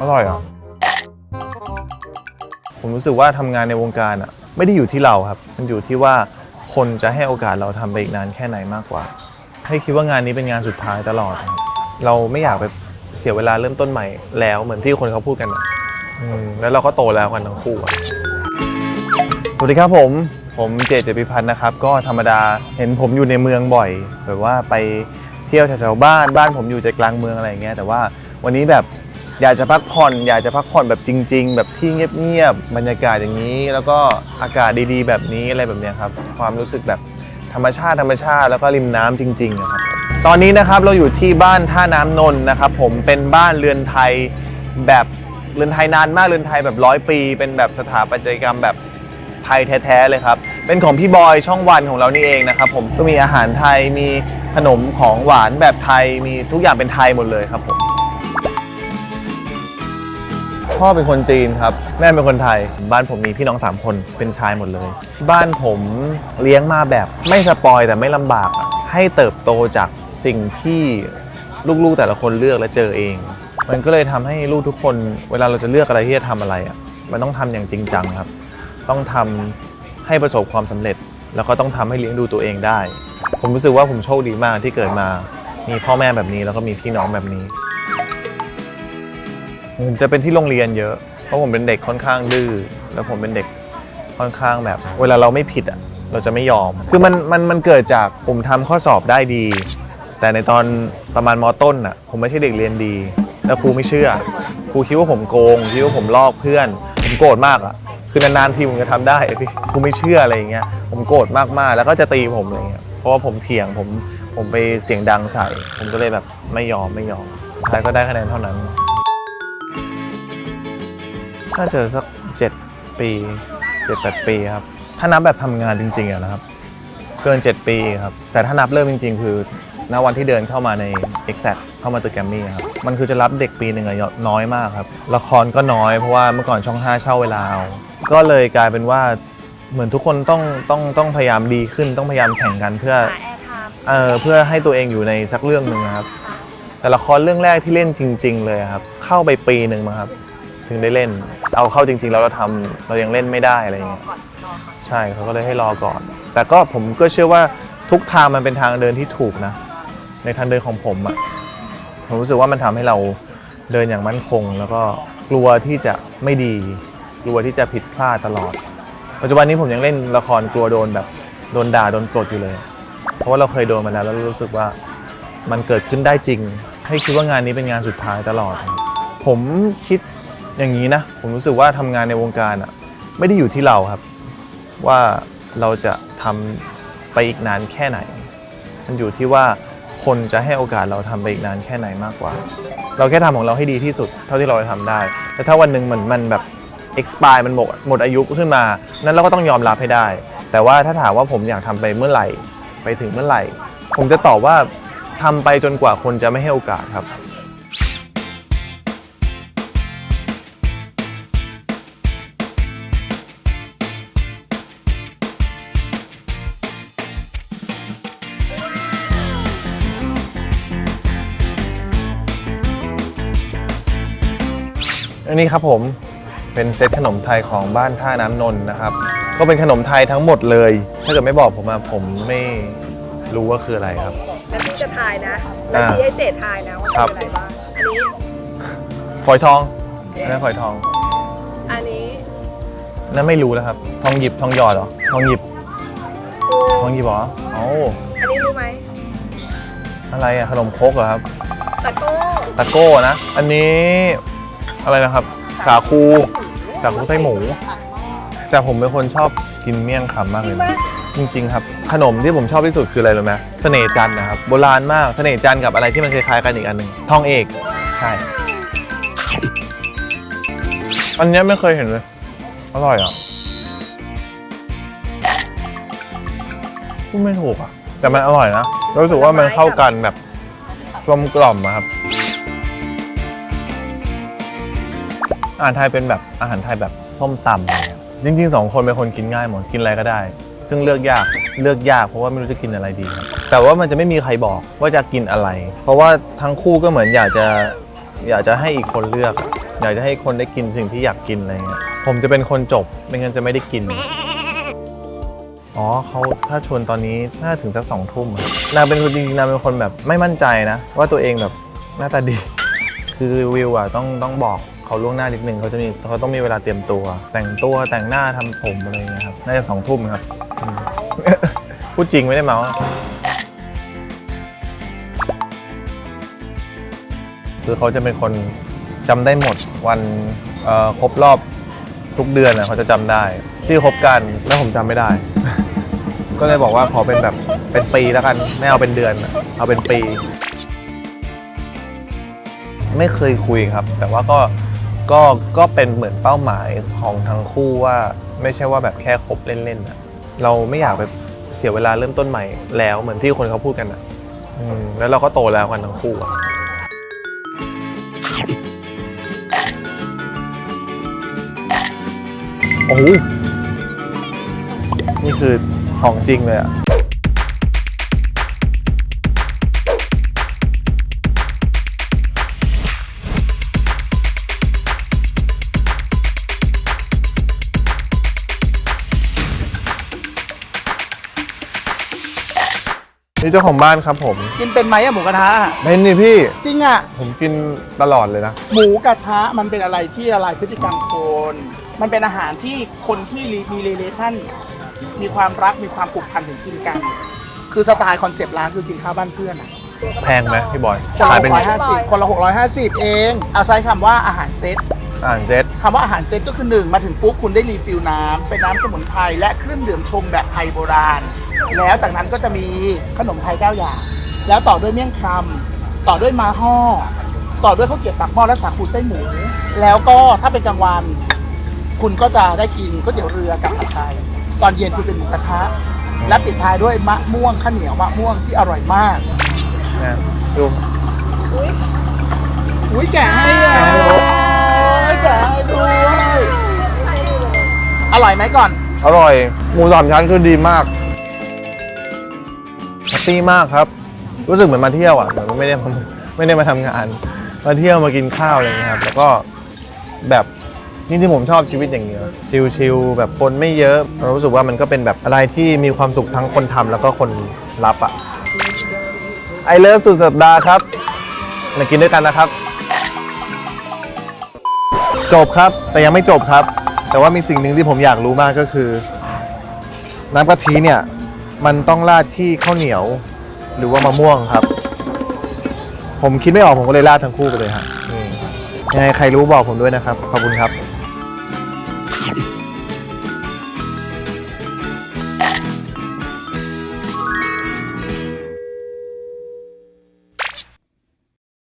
อร่อยอะ ผมรู้สึกว่าทำงานในวงการอะ ไม่ได้อยู่ที่เราครับ มันอยู่ที่ว่าคนจะให้โอกาสเราทำไปอีกนานแค่ไหนมากกว่า ให้คิดว่างานนี้เป็นงานสุดท้ายตลอดครับเราไม่อยากไปเสียเวลาเริ่มต้นใหม่แล้วเหมือนที่คนเขาพูดกันอะอืมแล้วเราก็โตแล้วกันทั้งคู่อะสวัสดีครับผม ผมเจเจพิพัฒน์นะครับ ก็ธรรมดาเห็นผมอยู่ในเมืองบ่อยแบบว่าไปเที่ยวแถวๆบ้านบ้านผมอยู่ใจกลางเมืองอะไรอย่างเงี้ยแต่ว่าวันนี้แบบ อยากจะพักผ่อนอยากจะพักผ่อนแบบจริง ๆ แบบที่เงียบๆบรรยากาศอย่างนี้ แล้วก็อากาศดีๆ แบบนี้อะไรแบบเนี้ยครับ ความรู้สึกแบบธรรมชาติธรรมชาติแล้วก็ริมน้ำจริงๆอะครับตอนนี้นะครับเราอยู่ที่บ้านท่าน้ำนนท์นะครับ ผมเป็นบ้านเรือนไทยแบบเรือนไทยนานมากเรือนไทยแบบร้อยปี เป็นแบบสถาปัตยกรรมแบบไทยแท้ๆเลยครับ เป็นของพี่บอยช่องวันของเรานี่เองนะครับผมก็มีอาหารไทยมีขนมของหวานแบบไทยมีทุกอย่างเป็นไทยหมดเลยครับผม พ่อเป็นคนจีนครับ แม่เป็นคนไทย บ้านผมมีพี่น้อง 3 คนเป็นชายหมดเลย บ้านผมเลี้ยงมาแบบไม่สปอยแต่ไม่ลำบากอะให้เติบโตจากสิ่งที่ลูกๆแต่ละคนเลือกและเจอเอง มันก็เลยทำให้ลูกทุกคน เวลาเราจะเลือกอะไรที่จะทำอะไรอะมันต้องทำอย่างจริงจังครับ ต้องทำให้ประสบความสำเร็จ แล้วก็ต้องทำให้เลี้ยงดูตัวเองได้ ผมรู้สึกว่าผมโชคดีมากที่เกิดมา มีพ่อแม่แบบนี้แล้วก็มีพี่น้องแบบนี้ ผมจะเป็นที่โรงเรียนเยอะ เพราะผมเป็นเด็กค่อนข้างดื้อแล้วผมเป็นเด็กค่อนข้างแบบ เวลาเราไม่ผิดอะเราจะไม่ยอม คือมันมันมันเกิดจากผมทำข้อสอบได้ดี แต่ในตอนประมาณมต้นอะผมไม่ใช่เด็กเรียนดี แล้วครูไม่เชื่อครูคิดว่าผมโกงคิดว่าผมลอกเพื่อนผมโกรธมากอะคือนานๆทีผมจะทำได้พี่ครูไม่เชื่ออะไรอย่างเงี้ยผมโกรธมากๆ แล้วก็จะตีผมอะไรเงี้ยเพราะว่าผมเถียงผมผมไปเสียงดังใส่ ผมก็เลยแบบไม่ยอมไม่ยอมท้ายก็ได้คะแนนเท่านั้น น่าจะสักเจ็ดปีเจ็ดแปดปีครับ ถ้านับแบบทำงานจริงๆอะนะครับ เกิน 7 ปีครับ แต่ถ้านับเริ่มจริง ๆ คือณวันที่เดินเข้ามาใน Exact เข้ามาตึกแกรมมี่ครับ มันคือจะรับเด็กปีหนึ่งอะน้อยมากครับ ละครก็น้อยเพราะว่าเมื่อก่อนช่อง 5 เช่าเวลาเอาก็เลยกลายเป็นว่าเหมือนทุกคนต้องต้องต้องพยายามดีขึ้นต้องพยายามแข่งกันเพื่อหาแอร์ไทม์เอ่อเพื่อให้ตัวเองอยู่ในสักเรื่องหนึ่งนะครับ แต่ละครเรื่องแรกที่เล่นจริง ๆ เลยครับ เข้าไปปีหนึ่งมาครับ ถึงได้เล่น เอาเข้าจริง ๆ แล้วเราทำเรายังเล่นไม่ได้อะไรอย่างเงี้ยก่อนรอก่อนใช่เขาก็เลยให้รอก่อน แต่ก็ผมก็เชื่อว่าทุกทางมันเป็นทางเดินที่ถูกนะ ในทางเดินของผมอะผมรู้สึกว่ามันทำให้เราเดินอย่างมั่นคง แล้วก็กลัวที่จะไม่ดี กลัวที่จะผิดพลาดตลอด ปัจจุบันนี้ผมยังเล่นละครกลัวโดนแบบโดนด่าโดนปลดอยู่เลย เพราะว่าเราเคยโดนมาแล้วแล้วรู้สึกว่ามันเกิดขึ้นได้จริง ให้คิดว่างานนี้เป็นงานสุดท้ายตลอด ผมคิด อย่างนี้นะผมรู้สึกว่าทำงานในวงการอะไม่ได้อยู่ที่เราครับ ว่าเราจะทำไปอีกนานแค่ไหน มันอยู่ที่ว่าคนจะให้โอกาสเราทำไปอีกนานแค่ไหนมากกว่า เราแค่ทำของเราให้ดีที่สุด เท่าที่เราจะทำได้ แต่ถ้าวันหนึ่งเหมันมันแบบ expire มันหมดหมดอายุขึ้นมา นั้นเราก็ต้องยอมรับให้ได้ แต่ว่าถ้าถามว่าผมอยากทำไปเมื่อไหร่ ไปถึงเมื่อไหร่ ผมจะตอบว่าทำไปจนกว่าคนจะไม่ให้โอกาสครับ อันนี้ครับผมเป็นเซตขนมไทยของบ้านท่าน้ำนนท์นะครับ ก็เป็นขนมไทยทั้งหมดเลย ถ้าเกิดไม่บอกผมอะผมไม่รู้ว่าคืออะไรครับแล้วพี่จะทายนะแล้วอ่าชี้ให้เจดทายนะว่าครัเป็บนอะไรบ้าง อันนี้ ฝอยทองนั่นฝอยทองอันนี้นั่นไม่รู้แล้วครับ ทองหยิบทองหยอดเหรอทองหยิบกูทองหยิบเหรอเอ้าอันนี้รู้ไหมอะไรอะขนมครกเหรอครับ ตะโก้ตะโก้นะ อันนี้ อะไรนะครับ สาคูสาคูไส้หมู แต่ผมเป็นคนชอบกินเมี่ยงคำมากเลยนะจริงๆครับ ขนมที่ผมชอบที่สุดคืออะไรรู้ไหมเสน่ห์จันทร์นะครับ โบราณมากเสน่ห์จันทร์กับอะไรที่มันคล้ายๆกันอีกอันหนึ่งทองเอก ใช่ อันเนี้ยไม่เคยเห็นเลย อร่อยอะพูดไม่ถูกอะ แต่มันอร่อยนะรู้สึกว่ามันเข้ากันแบบกลมกล่อมอะครับ อาหารไทยเป็นแบบอาหารไทยแบบส้มตำอะไรเงี้ยจริงๆสองคนเป็นคนกินง่ายหมดกินอะไรก็ได้ ซึ่งเลือกยากเลือกยากเพราะว่าไม่รู้จะกินอะไรดีครับแต่ว่ามันจะไม่มีใครบอกว่าจะกินอะไร เพราะว่าทั้งคู่ก็เหมือนอยากจะอยากจะให้อีกคนเลือก อยากจะให้คนได้กินสิ่งที่อยากกินอะไรเงี้ยผมจะเป็นคนจบไม่งั้นจะไม่ได้กิน อ๋อเขาถ้าชวนตอนนี้น่าถึงสักสองทุ่มนางเป็นคนจริงๆนางเป็นคนแบบไม่มั่นใจนะ ว่าตัวเองแบบหน้าตาดี คือวิวอะต้องต้องบอก เขาล่วงหน้านิดนึงเขาจะมีเขาต้องมีเวลาเตรียมตัว แต่งตัวแต่งหน้าทำผมอะไรเงี้ยครับน่าจะสองทุ่มครับพูดจริงไม่ได้เมาคือเขาจะเป็นคนจำได้หมดวันครบรอบทุกเดือนอะเขาจะจำได้ ที่คบกันแล้วผมจำไม่ได้ ก็เลยบอกว่าขอเป็นแบบเป็นปีแล้วกันไม่เอาเป็นเดือน เอาเป็นปี ไม่เคยคุยครับ แต่ว่าก็ ก็ก็เป็นเหมือนเป้าหมายของทั้งคู่ว่าไม่ใช่ว่าแบบแค่คบเล่นๆอะเราไม่อยากไปเสียเวลาเริ่มต้นใหม่แล้วเหมือนที่คนเขาพูดกันอะอืมแล้วเราก็โตแล้วกันทั้งคู่อะโอ้โหนี่คือของจริงเลยอะ นี่เจ้าของบ้านครับผม กินเป็นไหมอะหมูกระทะอะเป็นนี่พี่ จริงอะผมกินตลอดเลยนะ หมูกระทะมันเป็นอะไรที่ละลายพฤติกรรมคน มันเป็นอาหารที่คนที่มีเรเลชั่น มีความรักมีความผูกพันถึงกินกัน คือสไตล์คอนเซปต์ร้านคือกินข้าวบ้านเพื่อนอะแพงไหมพี่บอยคนขาละยเป็นหกร้อยห้าสิบคนละหกร้อยห้าสิบเอง เอาใช้คำว่าอาหารเซต อ่านเซตคำว่าอาหารเซตก็คือหนึ่งมาถึงปุ๊บคุณได้รีฟิลน้ำเป็นน้ำสมุนไพรและเครื่องดื่มชงแบบไทยโบราณ แล้วจากนั้นก็จะมีขนมไทยเก้าอย่าง แล้วต่อด้วยเมี่ยงคำต่อด้วยมาห่อต่อด้วยข้าวเกรี๊ยวปากหม้อและสาคูไส้หมู แล้วก็ถ้าเป็นกลางวัน คุณก็จะได้กินก๋วยเตี๋ยวเรือกับผัดไทย ตอนเย็นคุณเป็นหมูกระทะ และปิดท้ายด้วยมะม่วงข้าวเหนียวมะม่วงที่อร่อยมากนะดูอุ้ยแกะให้เลยแกะให้ด้วย อร่อยไหมก่อน อร่อย หมูสามชั้นคือดีมาก ปี้มากครับ รู้สึกเหมือนมาเที่ยวอะเหมือนไม่ได้มาไม่ได้มาทำงาน มาเที่ยวมากินข้าวอะไรเงี้ยครับแล้วก็แบบนี่ที่ผมชอบชีวิตอย่างเงี้ยชิลๆแบบคนไม่เยอะเรารู้สึกว่ามันก็เป็นแบบอะไรที่มีความสุขทั้งคนทำแล้วก็คนรับอะไอเลิฟสุดสัปดาห์ครับมากินด้วยกันนะครับ จบครับแต่ยังไม่จบครับ แต่ว่ามีสิ่งหนึ่งที่ผมอยากรู้มากก็คือ น้ำกะทิเนี่ย มันต้องราดที่ข้าวเหนียว หรือว่ามะม่วงครับ ผมคิดไม่ออกผมก็เลยราดทั้งคู่ไปเลยฮะนี่ยังไงใครรู้บอกผมด้วยนะครับ ขอบคุณครับ